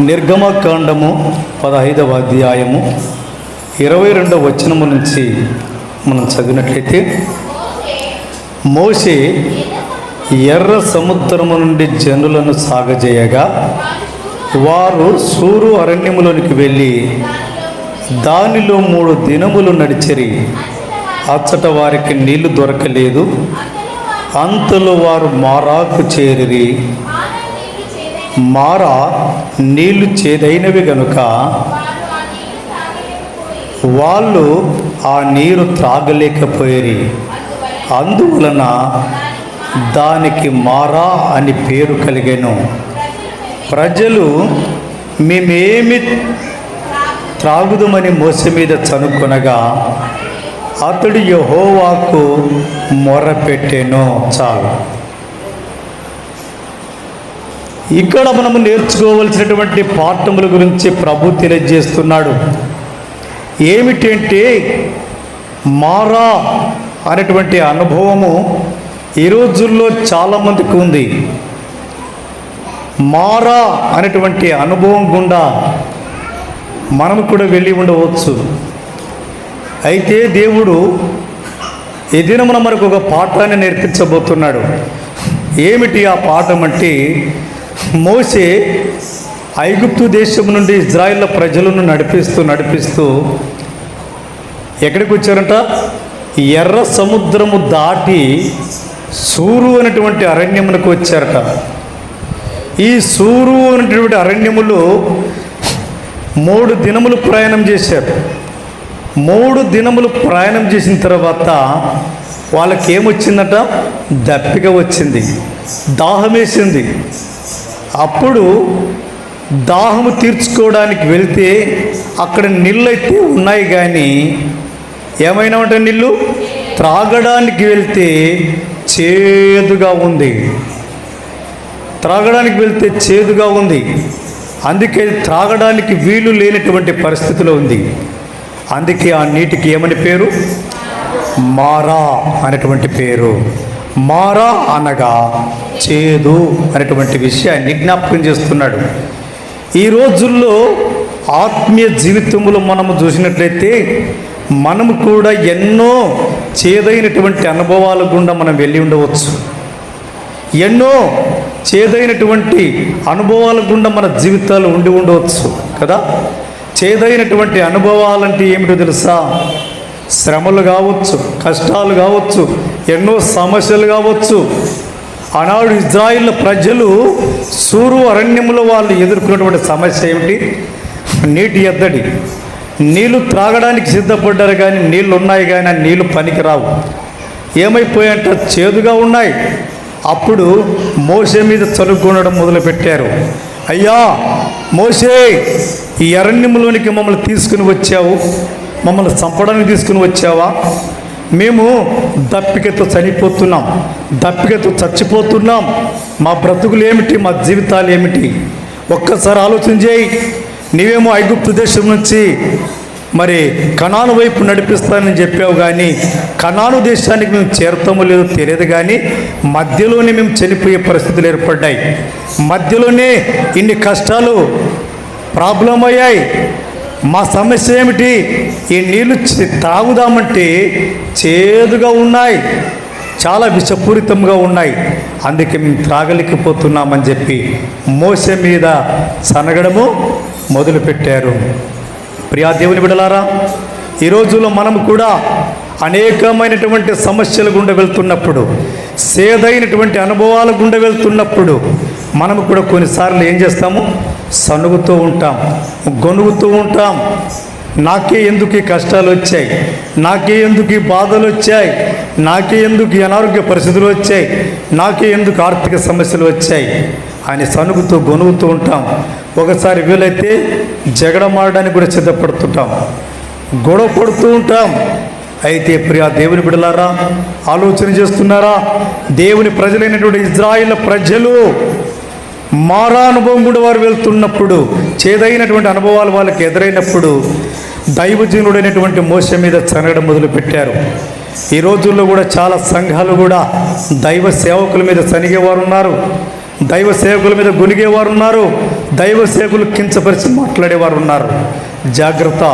నిర్గమకాండము పదహైదవ అధ్యాయము ఇరవై రెండవ వచనము నుంచి మనం చదివినట్లయితే మోసే ఎర్ర సముద్రము నుండి జనులను సాగజేయగా వారు సూరు అరణ్యములోనికి వెళ్ళి దానిలో మూడు దినములు నడిచిరి. అచ్చట వారికి నీళ్ళు దొరకలేదు. అంతలో వారు మారాకు చేరిరి. మారా నీళ్ళు చేదైనవి గనుక వాళ్ళు ఆ నీరు త్రాగలేకపోయేరి. అందువలన దానికి మారా అని పేరు కలిగాను. ప్రజలు మేమేమి త్రాగుదమని మోస మీద చనుకొనగా అతడు యహోవాకు మొర్రపెట్టెను చాలు. ఇక్కడ మనము నేర్చుకోవలసినటువంటి పాఠముల గురించి ప్రభు తెలియజేస్తున్నాడు. ఏమిటంటే మారా అనేటువంటి అనుభవము ఈ రోజుల్లో చాలామందికి ఉంది. మారా అనేటువంటి అనుభవం గుండా మనము కూడా వెళ్ళి ఉండవచ్చు. అయితే దేవుడు ఈ దినమున మనకు ఒక పాఠాన్ని నేర్పించబోతున్నాడు. ఏమిటి ఆ పాఠం అంటే మోసే ఐగుప్తు దేశం నుండి ఇజ్రాయిల్ ప్రజలను నడిపిస్తూ నడిపిస్తూ ఎక్కడికి వచ్చారంట? ఎర్ర సముద్రము దాటి సూరు అనేటువంటి అరణ్యమునకు వచ్చారట. ఈ సూరు అనేటువంటి అరణ్యములో మూడు దినములు ప్రయాణం చేశారు. మూడు దినములు ప్రయాణం చేసిన తర్వాత వాళ్ళకి ఏమొచ్చిందట దప్పిక వచ్చింది. దాహం వేసింది అప్పుడు దాహము తీర్చుకోవడానికి వెళ్తే అక్కడ నీళ్ళు అయితే ఉన్నాయి కానీ ఏమైనా ఉంటాయి నీళ్ళు? త్రాగడానికి వెళ్తే చేదుగా ఉంది. త్రాగడానికి వెళ్తే చేదుగా ఉంది. అందుకే త్రాగడానికి వీలు లేనటువంటి పరిస్థితిలో ఉంది. అందుకే ఆ నీటికి ఏమని పేరు? మారా అనేటువంటి పేరు. మారా అనగా చేదు అనేటువంటి విషయాన్ని జ్ఞాపకం చేస్తున్నాడు. ఈ రోజుల్లో ఆత్మీయ జీవితంలో మనము చూసినట్లయితే మనము కూడా ఎన్నో చేదైనటువంటి అనుభవాల గుండా మనం వెళ్ళి ఉండవచ్చు. ఎన్నో చేదైనటువంటి అనుభవాల గుండా మన జీవితాలు ఉండి ఉండవచ్చు కదా? చేదైనటువంటి అనుభవాలంటే ఏమిటో తెలుసా? శ్రమలు కావచ్చు కష్టాలు కావచ్చు ఎన్నో సమస్యలు కావచ్చు ఆనాడు ఇజ్రాయిల్ ప్రజలు సూరు అరణ్యంలో వాళ్ళు ఎదుర్కొన్నటువంటి సమస్య ఏమిటి? నీటి ఎద్దడి. నీళ్ళు త్రాగడానికి సిద్ధపడ్డారు కానీ నీళ్ళు ఉన్నాయి కానీ ఆ నీళ్ళు పనికిరావు. ఏమైపోయాయంట చేదుగా ఉన్నాయి. అప్పుడు మోసే మీద చదువుకోవడం మొదలుపెట్టారు. అయ్యా మోసే ఈ అరణ్యంలోనికి మమ్మల్ని తీసుకుని వచ్చావు. మమ్మల్ని చంపడానికి తీసుకుని వచ్చావా? మేము దప్పికతో చనిపోతున్నాం దప్పికతో చచ్చిపోతున్నాం. మా బ్రతుకులు ఏమిటి మా జీవితాలు ఏమిటి ఒక్కసారి ఆలోచన చేయి. నీవేమో ఐగుప్తు దేశం నుంచి మరి కణాను వైపు నడిపిస్తానని చెప్పావు కానీ కణాను దేశానికి మేము చేరుతామో లేదో తెలియదు కానీ మధ్యలోనే మేము చనిపోయే పరిస్థితులు ఏర్పడ్డాయి. మధ్యలోనే ఇన్ని కష్టాలు ప్రాబ్లం అయ్యాయి. మా సమస్య ఏమిటి? ఈ నీళ్ళు తాగుదామంటే చేదుగా ఉన్నాయి. చాలా విషపూరితంగా ఉన్నాయి. అందుకే మేము త్రాగలేకపోతున్నామని చెప్పి మోస మీద సనగడము మొదలుపెట్టారు. ప్రియా దేవుని బిడలారా ఈ రోజుల్లో మనం కూడా అనేకమైనటువంటి సమస్యల గుండా వెళ్తున్నప్పుడు సేదైనటువంటి అనుభవాల గుండా వెళ్తున్నప్పుడు మనము కూడా కొన్నిసార్లు ఏం చేస్తాము? సనుగుతూ ఉంటాం గొనుగుతూ ఉంటాం. నాకే ఎందుకు ఈ కష్టాలు వచ్చాయి? నాకే ఎందుకు ఈ బాధలు వచ్చాయి? నాకే ఎందుకు అనారోగ్య పరిస్థితులు వచ్చాయి? నాకే ఎందుకు ఆర్థిక సమస్యలు వచ్చాయి? అని సనుగుతూ గొనుగుతూ ఉంటాం. ఒకసారి వీలైతే జగడమాడడానికి కూడా సిద్ధపడుతుంటాం. గొడవ పడుతూ ఉంటాం. అయితే ప్రియా దేవుని బిడలారా ఆలోచన చేస్తున్నారా? దేవుని ప్రజలైనటువంటి ఇజ్రాయిల్ ప్రజలు మారానుభవం కూడా వారు వెళ్తున్నప్పుడు చేదైనటువంటి అనుభవాలు వాళ్ళకి ఎదురైనప్పుడు దైవజనుడైనటువంటి మోస మీద చనగడం మొదలుపెట్టారు. ఈ రోజుల్లో కూడా చాలా సంఘాలు కూడా దైవ సేవకుల మీద చనిగేవారు ఉన్నారు. దైవ సేవకుల మీద గొనిగేవారు ఉన్నారు. దైవ సేవకులు కించపరిచి మాట్లాడేవారు ఉన్నారు. జాగ్రత్త.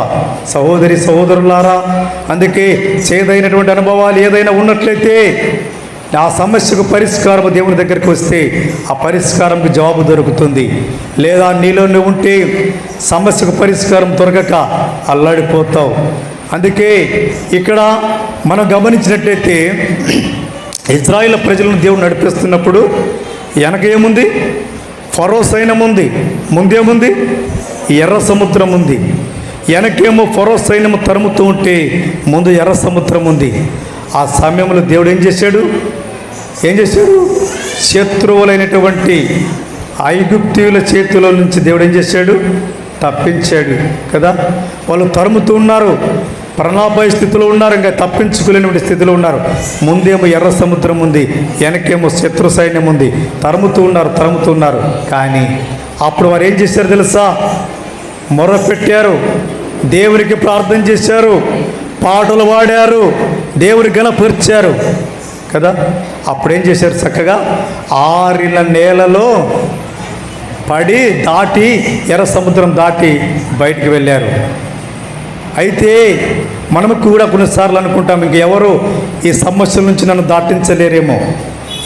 సహోదరి సహోదరులారా అందుకే చేదైనటువంటి అనుభవాలు ఏదైనా ఉన్నట్లయితే ఆ సమస్యకు పరిష్కారం దేవుని దగ్గరికి వస్తే ఆ పరిష్కారంకి జవాబు దొరుకుతుంది. లేదా నీలోనే ఉంటే సమస్యకు పరిష్కారం దొరకక అల్లాడిపోతావు. అందుకే ఇక్కడ మనం గమనించినట్లయితే ఇజ్రాయిల్ ప్రజలను దేవుడు నడిపిస్తున్నప్పుడు వెనక ఏముంది ఫరో సైన్యం ఉంది ముందేముంది? ఎర్ర సముద్రం ఉంది. వెనకేమో ఫరో సైన్యం తరుముతూ ఉంటే ముందు ఎర్ర సముద్రం ఉంది. ఆ సమయంలో దేవుడు ఏం చేశాడు? ఏం చేశాడు? శత్రువులైనటువంటి ఐగుప్తీయుల చేతిలో నుంచి దేవుడు ఏం చేశాడు? తప్పించాడు కదా. వాళ్ళు తరుముతూ ఉన్నారు. ప్రణాభయ స్థితిలో ఉన్నారు. ఇంకా తప్పించుకోలేనటువంటి స్థితిలో ఉన్నారు. ముందేమో ఎర్ర సముద్రం ఉంది. వెనకేమో శత్రు సైన్యం ఉంది. తరుముతూ ఉన్నారు తరుముతూ ఉన్నారు. కానీ అప్పుడు వారు ఏం చేశారు తెలుసా? మొర్ర పెట్టారు దేవునికి ప్రార్థన చేశారు. పాటలు పాడారు. దేవుని గణపరిచారు కదా? అప్పుడేం చేశారు చక్కగా? ఆరిన నేలలో పడి దాటి ఎర్ర సముద్రం దాటి బయటికి వెళ్ళారు. అయితే మనము కూడా కొన్నిసార్లు అనుకుంటాం ఇంకెవరు ఈ సమస్యల నుంచి నన్ను దాటించలేరేమో?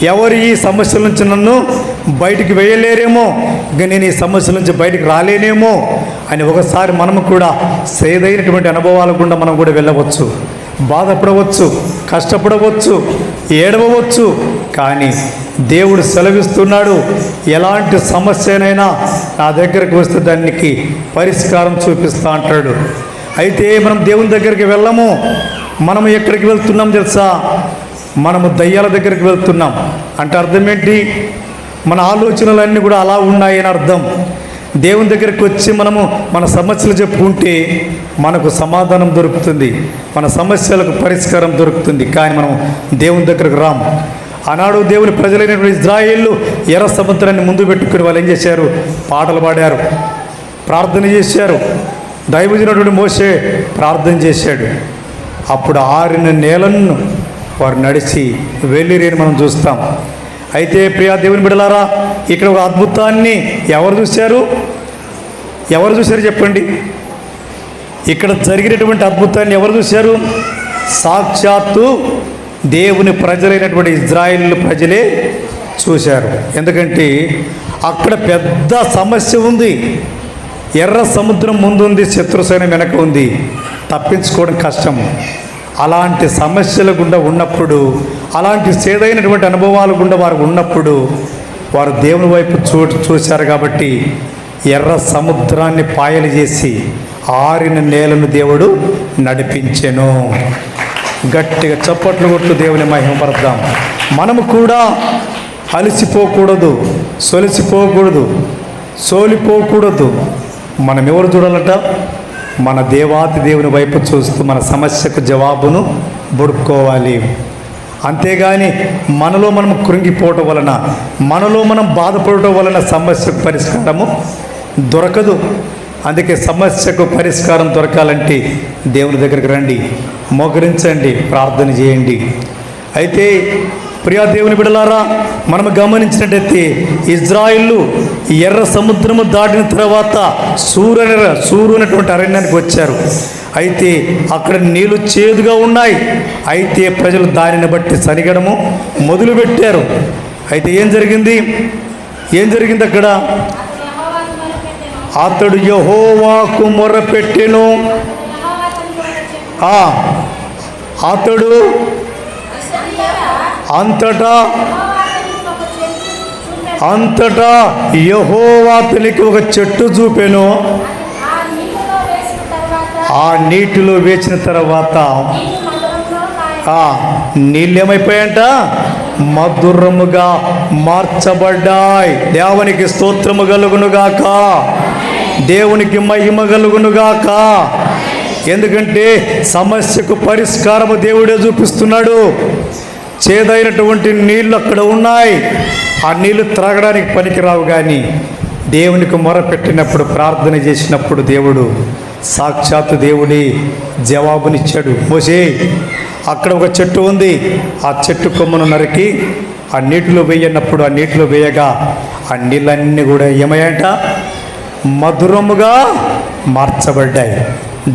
ఎవరు ఈ సమస్యల నుంచి నన్ను బయటికి వేయలేరేమో? ఇంక నేను ఈ సమస్యల నుంచి బయటికి రాలేనేమో? అని ఒకసారి మనము కూడా సేదైనటువంటి అనుభవాల గుండా మనం కూడా వెళ్ళవచ్చు. బాధపడవచ్చు కష్టపడవచ్చు ఏడవవచ్చు. కానీ దేవుడు సెలవిస్తున్నాడు ఎలాంటి సమస్యనైనా నా దగ్గరకు వస్తే దానికి పరిష్కారం చూపిస్తా అంటాడు. అయితే మనం దేవుని దగ్గరికి వెళ్ళము. మనం ఎక్కడికి వెళ్తున్నాం తెలుసా? మనము దయ్యాల దగ్గరికి వెళ్తున్నాం. అంటే అర్థం ఏంటి? మన ఆలోచనలన్నీ కూడా అలా ఉన్నాయని అర్థం. దేవుని దగ్గరికి వచ్చి మనము మన సమస్యలు చెప్పుకుంటే మనకు సమాధానం దొరుకుతుంది. మన సమస్యలకు పరిష్కారం దొరుకుతుంది. కానీ మనం దేవుని దగ్గరకు రాము. ఆనాడు దేవుని ప్రజలైనటువంటి ఇజ్రాయేళ్ళు ఎర్ర సముద్రాన్ని ముందు పెట్టుకుని వాళ్ళు ఏం చేశారు? పాటలు పాడారు. ప్రార్థన చేశారు. దైవజనటువంటి మోసే ప్రార్థన చేశాడు. అప్పుడు ఆరిన నేలను వారు నడిచి వెళ్ళిరేని మనం చూస్తాం. అయితే ప్రియా దేవుని బిడలారా ఇక్కడ ఒక అద్భుతాన్ని ఎవరు చూశారు? ఎవరు చూశారు చెప్పండి. ఇక్కడ జరిగినటువంటి అద్భుతాన్ని ఎవరు చూశారు? సాక్షాత్తు దేవుని ప్రజలైనటువంటి ఇజ్రాయిల్ ప్రజలే చూశారు. ఎందుకంటే అక్కడ పెద్ద సమస్య ఉంది. ఎర్ర సముద్రం ముందుంది శత్రుసైన్యం వెనక ఉంది. తప్పించుకోవడం కష్టం. అలాంటి సమస్యల గుండా ఉన్నప్పుడు అలాంటి సేదైనటువంటి అనుభవాల గుండా వారు ఉన్నప్పుడు వారు దేవుని వైపు చూ చూశారు కాబట్టి ఎర్ర సముద్రాన్ని పాయలు చేసి ఆరిన నేలను దేవుడు నడిపించెను. గట్టిగా చప్పట్లు కొట్లు దేవుని మహిమపడదాం మనము కూడా అలసిపోకూడదు సొలిసిపోకూడదు సోలిపోకూడదు. మనం ఎవరు చూడాలట? మన దేవాతి దేవుని వైపు చూస్తూ మన సమస్యకు జవాబును బుడుక్కోవాలి. అంతేగాని మనలో మనం కృంగిపోవటం వలన మనలో మనం బాధపడటం వలన సమస్యకు పరిష్కారము దొరకదు. అందుకే సమస్యకు పరిష్కారం దొరకాలంటే దేవుని దగ్గరికి రండి మోకరించండి ప్రార్థన చేయండి. అయితే ప్రియా దేవుని బిడలారా మనం గమనించినట్టయితే ఇజ్రాయిల్లు ఎర్ర సముద్రము దాటిన తర్వాత సూర్యుని సూర్యునటువంటి అరణ్యానికి వచ్చారు. అయితే అక్కడ నీళ్ళు చేదుగా ఉన్నాయి. అయితే ప్రజలు దానిని బట్టి సరిగడము మొదలుపెట్టారు. అయితే ఏం జరిగింది? ఏం జరిగింది అక్కడ? అతడు యహోవాకు మొర్రపెట్టెను. ఆ, అతడు అంతటా అంతటా యహోవా అతనికి ఒక చెట్టు చూపెను. ఆ నీటిలో వేసిన తర్వాత నీళ్ళు ఏమైపోయాయంట మధురముగా మార్చబడ్డాయి. దేవునికి స్తోత్రము కలుగునుగాక దేవునికి మహిమ కలుగునుగాక ఎందుకంటే సమస్యకు పరిష్కారము దేవుడే చూపిస్తున్నాడు. చేదైనటువంటి నీళ్ళు అక్కడ ఉన్నాయి. ఆ నీళ్ళు త్రాగడానికి పనికిరావు కానీ దేవునికి మొరపెట్టినప్పుడు ప్రార్థన చేసినప్పుడు దేవుడు సాక్షాత్తు దేవుడి జవాబునిచ్చాడు. మోసే అక్కడ ఒక చెట్టు ఉంది. ఆ చెట్టు కొమ్మను నరికి ఆ నీటిలో వేయనప్పుడు ఆ నీటిలో వేయగా ఆ నీళ్ళన్నీ కూడా ఏమయ్యాట మధురముగా మార్చబడ్డాయి.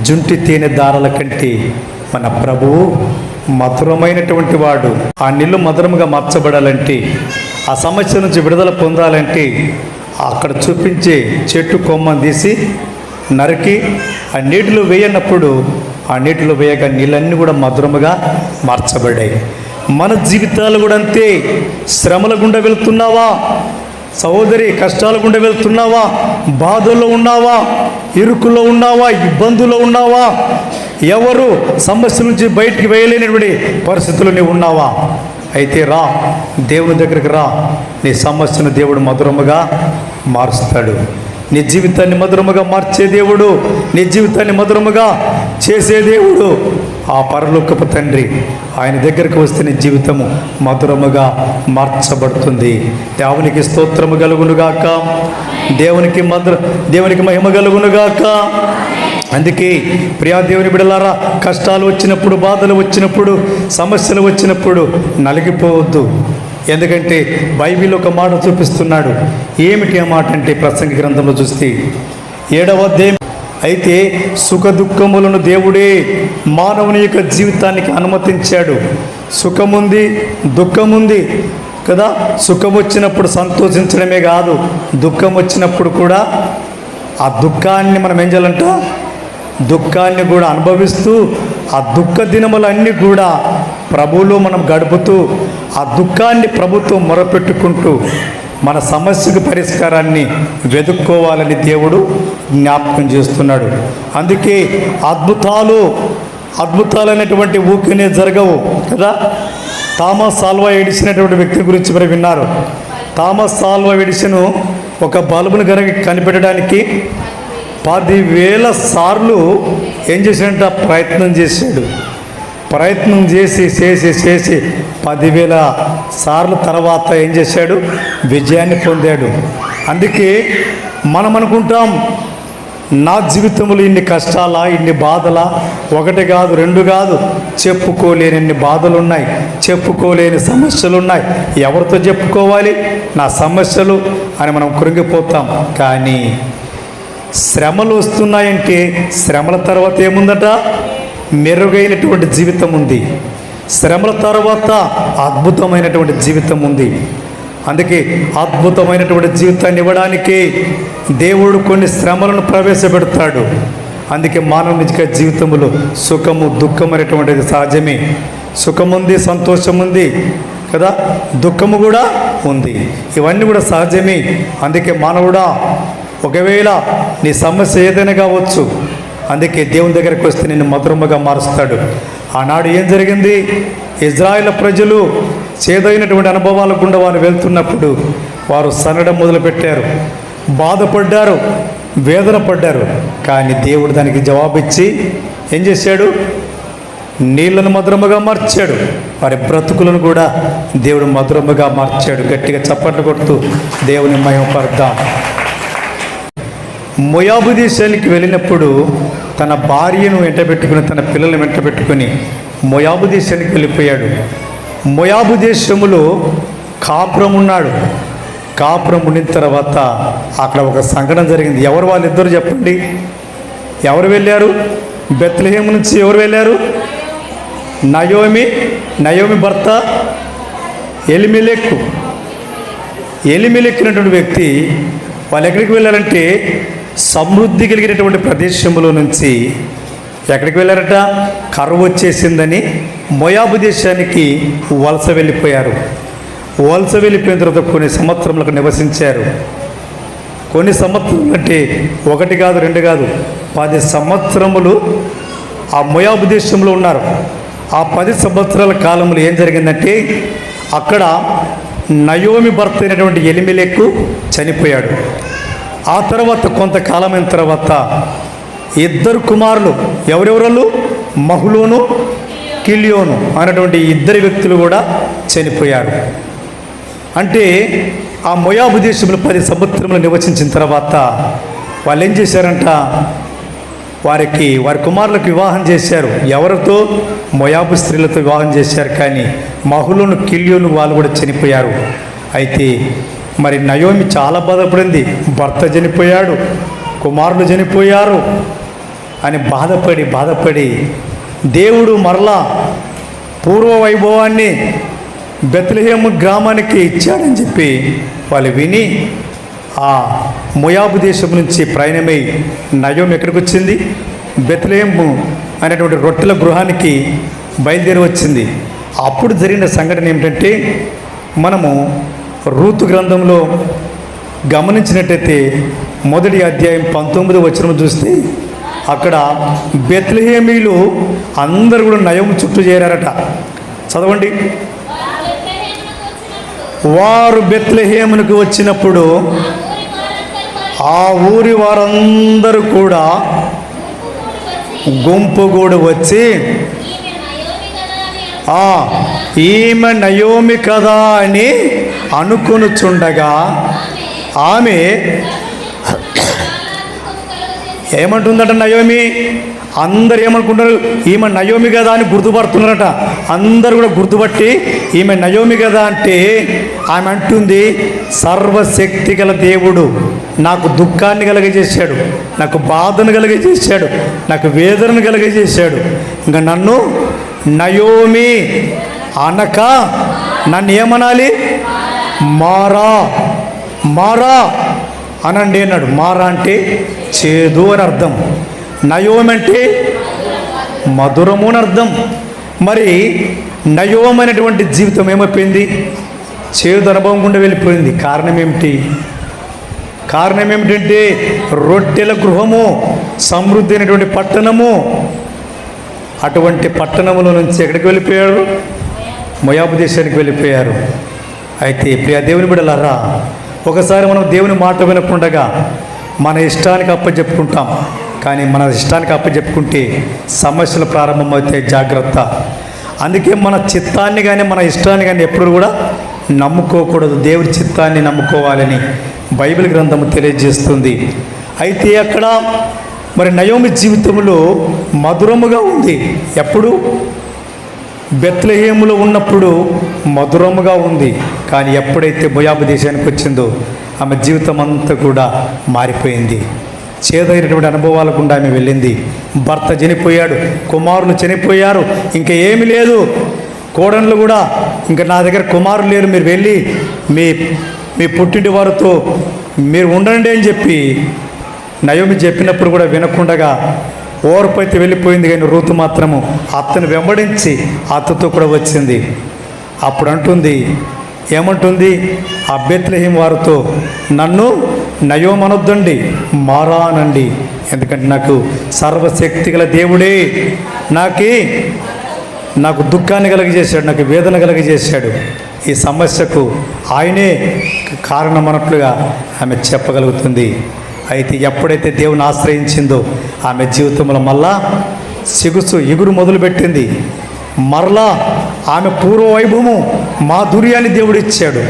జుంటి తేనె దారాల కంటే మన ప్రభువు మధురమైనటువంటి వాడు. ఆ నీళ్ళు మధురముగా మార్చబడాలంటే ఆ సమస్య నుంచి విడుదల పొందాలంటే అక్కడ చూపించే చెట్టు కొమ్మను తీసి నరికి ఆ నీటిలో వేయనప్పుడు ఆ నీటిలో వేయగా నీళ్ళన్నీ కూడా మధురముగా మార్చబడ్డాయి. మన జీవితాలు కూడా అంతే. శ్రమల గుండా వెళ్తున్నావా? సహోదరి కష్టాల గుండా వెళ్తున్నావా? బాధల్లో ఉన్నావా? ఇరుకులో ఉన్నావా? ఇబ్బందుల్లో ఉన్నావా? ఎవరు సమస్య నుంచి బయటికి వేయలేనటువంటి పరిస్థితులు నీవు ఉన్నావా? అయితే రా దేవుని దగ్గరికి రా. నీ సమస్యను దేవుడు మధురముగా మారుస్తాడు. నీ జీవితాన్ని మధురముగా మార్చే దేవుడు నీ జీవితాన్ని మధురముగా చేసే దేవుడు. ఆ పరలోకపు తండ్రి ఆయన దగ్గరకు వస్తే నీ జీవితము మధురముగా మార్చబడుతుంది. దేవునికి స్తోత్రము కలుగునుగాక దేవునికి మధుర దేవునికి మహిమ కలుగునుగాక అందుకే ప్రియా దేవుని బిడలారా కష్టాలు వచ్చినప్పుడు బాధలు వచ్చినప్పుడు సమస్యలు వచ్చినప్పుడు నలిగిపోవద్దు. ఎందుకంటే బైబిల్ ఒక మాట చూపిస్తున్నాడు. ఏమిటి ఆ మాట అంటే ప్రసంగ గ్రంథంలో చూస్తే ఏడవ అధ్యాయం అయితే సుఖ దుఃఖములను దేవుడే మానవుని యొక్క జీవితానికి అనుమతించాడు. సుఖముంది దుఃఖముంది కదా? సుఖం వచ్చినప్పుడు సంతోషించడమే కాదు దుఃఖం వచ్చినప్పుడు కూడా ఆ దుఃఖాన్ని మనం ఏం చేయాలంట? దుఃఖాన్ని కూడా అనుభవిస్తూ ఆ దుఃఖ దినములన్నీ కూడా ప్రభువులో మనం గడుపుతూ ఆ దుఃఖాన్ని ప్రభుత్వం మొరపెట్టుకుంటూ మన సమస్యకు పరిష్కారాన్ని వెతుక్కోవాలని దేవుడు జ్ఞాపకం చేస్తున్నాడు. అందుకే అద్భుతాలు అద్భుతాలైనటువంటి ఊకనే జరగవు కదా? థామస్ ఆల్వా ఎడిసినటువంటి వ్యక్తి గురించి మరి విన్నారు. థామస్ ఆల్వా ఎడిసను ఒక బల్బును కనుక కనిపెట్టడానికి పదివేల సార్లు ఏం చేసినట్టు ప్రయత్నం చేశాడు. ప్రయత్నం చేసి చేసి చేసి పదివేల సార్లు తర్వాత ఏం చేశాడు? విజయాన్ని పొందాడు. అందుకే మనం అనుకుంటాం నా జీవితంలో ఇన్ని కష్టాలా ఇన్ని బాధలా? ఒకటి కాదు రెండు కాదు. చెప్పుకోలేని ఇన్ని బాధలు ఉన్నాయి చెప్పుకోలేని సమస్యలు ఉన్నాయి ఎవరితో చెప్పుకోవాలి? నా సమస్యలు అని మనం కృంగిపోతాం. కానీ శ్రమలు వస్తున్నాయంటే శ్రమల తర్వాత ఏముందట? మెరుగైనటువంటి జీవితం ఉంది. శ్రమల తర్వాత అద్భుతమైనటువంటి జీవితం ఉంది. అందుకే అద్భుతమైనటువంటి జీవితాన్ని ఇవ్వడానికి దేవుడు కొన్ని శ్రమలను ప్రవేశపెడతాడు. అందుకే మానవునిక జీవితంలో సుఖము దుఃఖం అనేటువంటిది సహజమే. సుఖముంది సంతోషం ఉంది కదా? దుఃఖము కూడా ఉంది. ఇవన్నీ కూడా సహజమే. అందుకే మానవుడా ఒకవేళ నీ సమస్య ఏదైనా కావచ్చు అందుకే దేవుని దగ్గరికి వస్తే నేను మధురముగా మారుస్తాడు. ఆనాడు ఏం జరిగింది? ఇజ్రాయెల్ ప్రజలు చేదైనటువంటి అనుభవాల గుండా వారు వెళ్తున్నప్పుడు వారు సనడం మొదలుపెట్టారు. బాధపడ్డారు వేదన పడ్డారు కానీ దేవుడు దానికి జవాబిచ్చి ఏం చేశాడు? నీళ్ళను మధురముగా మార్చాడు. వారి బ్రతుకులను కూడా దేవుడు మధురముగా మార్చాడు. గట్టిగా చప్పట్లు కొడుతూ దేవుని మహిమపడదాం మొయాబు దేశానికి వెళ్ళినప్పుడు తన భార్యను వెంటబెట్టుకుని తన పిల్లలను వెంటబెట్టుకుని మొయాబు దేశానికి వెళ్ళిపోయాడు. మొయాబు దేశములో కాపురం ఉన్నాడు. కాపురం ఉండిన తర్వాత అక్కడ ఒక సంఘటన జరిగింది. ఎవరు వాళ్ళిద్దరు చెప్పండి? ఎవరు వెళ్ళారు? బెత్లహేమ్ నుంచి ఎవరు వెళ్ళారు? నయోమి నయోమి భర్త ఎలిమిలెక్కు. ఎలిమిలెక్కినటువంటి వ్యక్తి వాళ్ళు ఎక్కడికి వెళ్ళారంటే సమృద్ధి కలిగినటువంటి ప్రదేశంలో నుంచి ఎక్కడికి వెళ్ళారట? కరువు వచ్చేసిందని మొయాబు దేశానికి వలస వెళ్ళిపోయారు. వలస వెళ్ళిపోయిన తర్వాత కొన్ని సంవత్సరములకు నివసించారు. కొన్ని సంవత్సరాలు అంటే ఒకటి కాదు రెండు కాదు పది సంవత్సరములు ఆ మొయాబు దేశంలో ఉన్నారు. ఆ పది సంవత్సరాల కాలంలో ఏం జరిగిందంటే అక్కడ నయోమి భర్త అయినటువంటి ఎలిమిలెక్కు చనిపోయాడు. ఆ తర్వాత కొంతకాలమైన తర్వాత ఇద్దరు కుమారులు ఎవరెవరలు మహులోను కిలియోను అనేటువంటి ఇద్దరు వ్యక్తులు కూడా చనిపోయారు. అంటే ఆ మొయాబు దేశంలో పది సంవత్సరములు నివసించిన తర్వాత వాళ్ళు ఏం చేశారంట? వారికి వారి కుమారులకు వివాహం చేశారు. ఎవరితో? మొయాబు స్త్రీలతో వివాహం చేశారు. కానీ మహులోను కిలియోను వాళ్ళు కూడా చనిపోయారు. అయితే మరి నయోమి చాలా బాధపడింది. భర్త చనిపోయాడు కుమారులు చనిపోయారు అని బాధపడి బాధపడి దేవుడు మరలా పూర్వ వైభవాన్ని బెత్లహేము గ్రామానికి ఇచ్చాడని చెప్పి వాళ్ళు విని ఆ మొయాబు దేశం నుంచి ప్రయాణమై నయోం ఎక్కడికి వచ్చింది? బెత్లహేము అనేటువంటి రొట్టెల గృహానికి బయలుదేరి వచ్చింది. అప్పుడు జరిగిన సంఘటన ఏమిటంటే మనము రూతు గ్రంథంలో గమనించినట్టయితే మొదటి అధ్యాయం పంతొమ్మిది వచ్చిన చూస్తే అక్కడ బెత్లహేమీలు అందరు కూడా నయం చుట్టూ చేరారట. చదవండి. వారు బెత్లహేమునికి వచ్చినప్పుడు ఆ ఊరి వారందరూ కూడా గుంపుగూడు వచ్చి ఈమె నయోమి కదా అని అనుకొనుచుండగా ఆమె ఏమంటుందట నయోమి? అందరు ఏమనుకుంటారు ఈమె నయోమి కదా అని గుర్తుపడుతున్నారట. అందరు కూడా గుర్తుపట్టి ఈమె నయోమి కదా అంటే ఆమె అంటుంది సర్వశక్తి గల దేవుడు నాకు దుఃఖాన్ని కలగజేశాడు నాకు బాధను కలగజేశాడు నాకు వేదనను కలగజేశాడు. ఇంకా నన్ను నయోమి అనక నన్ను ఏమనాలి? మారా. మారా అనండి అన్నాడు. మారా అంటే చేదు అని అర్థం. నయోమి అంటే మధురము అని అర్థం. మరి నయోమైనటువంటి అనేటువంటి జీవితం ఏమైపోయింది? చేదు అనుభవం గుండా వెళ్ళిపోయింది. కారణం ఏమిటి? కారణం ఏమిటంటే రొట్టెల గృహము సమృద్ధి అయినటువంటి పట్టణము అటువంటి పట్టణముల నుంచి ఎక్కడికి వెళ్ళిపోయారు మొయాబు దేశానికి వెళ్ళిపోయారు. అయితే ప్రియ దేవుని బిడలరా ఒకసారి మనం దేవుని మాట వినకుండగా మన ఇష్టానికి అప్పచెప్పుకుంటాం కానీ మన ఇష్టానికి అప్పచెప్పుకుంటే సమస్యలు ప్రారంభమవుతాయి జాగ్రత్త. అందుకే మన చిత్తాన్ని కానీ మన ఇష్టాన్ని కానీ ఎప్పుడు కూడా నమ్ముకోకూడదు. దేవుడి చిత్తాన్ని నమ్ముకోవాలని బైబిల్ గ్రంథము తెలియజేస్తుంది. అయితే అక్కడ మరి నయోమి జీవితంలో మధురముగా ఉంది. ఎప్పుడు? బెత్లహేములో ఉన్నప్పుడు మధురముగా ఉంది. కానీ ఎప్పుడైతే బొయాబు దేశానికి వచ్చిందో ఆమె జీవితం అంతా కూడా మారిపోయింది. చేదైనటువంటి అనుభవాల గుండా ఆమె వెళ్ళింది. భర్త చనిపోయాడు కుమారులు చనిపోయారు ఇంకా ఏమి లేదు. కోడన్లు కూడా ఇంకా నా దగ్గర కుమారులు లేరు మీరు వెళ్ళి మీ మీ పుట్టింటి వారితో మీరు ఉండండి అని చెప్పి నయోమి చెప్పినప్పుడు కూడా వినకుండగా ఓర్పైతే అయితే వెళ్ళిపోయింది కానీ రూతు మాత్రము అత్తను వెంబడించి అత్తతో కూడా వచ్చింది. అప్పుడు అంటుంది ఏమంటుంది? ఆ బెత్లహీం వారితో నన్ను నయోమనొద్దండి మారానండి. ఎందుకంటే నాకు సర్వశక్తి గల దేవుడే. నాకి నాకు దుఃఖాన్ని కలగజేశాడు నాకు వేదన కలగజేశాడు. ఈ సమస్యకు ఆయనే కారణమన్నట్లుగా ఆమె చెప్పగలుగుతుంది. అయితే ఎప్పుడైతే దేవుని ఆశ్రయించిందో ఆమె జీవితంలో మళ్ళా సిగుసు ఎగురు మొదలుపెట్టింది. మరలా ఆమె పూర్వ వైభవము మాధుర్యాన్ని దేవుడు ఇచ్చాడు.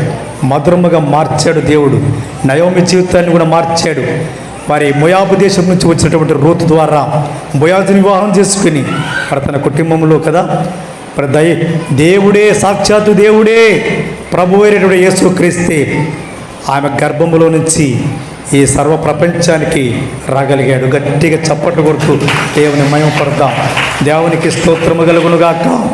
మధురముగా మార్చాడు దేవుడు. నయోమి జీవితాన్ని కూడా మార్చాడు. మరి మొయాబు దేశం నుంచి వచ్చినటువంటి రూతు ద్వారా మొయాజుని వివాహం చేసుకుని మరి తన కుటుంబంలో కదా మరి దయ దేవుడే సాక్షాత్తు దేవుడే ప్రభు అయినటువంటి యేసు క్రీస్తే ఆమె గర్భములో నుంచి ఈ సర్వ ప్రపంచానికి రాగలిగాడు. గట్టిగా చప్పట్లు కొడుతూ దేవుని మయం పడతాం దేవునికి స్తోత్రము కలుగునుగాక.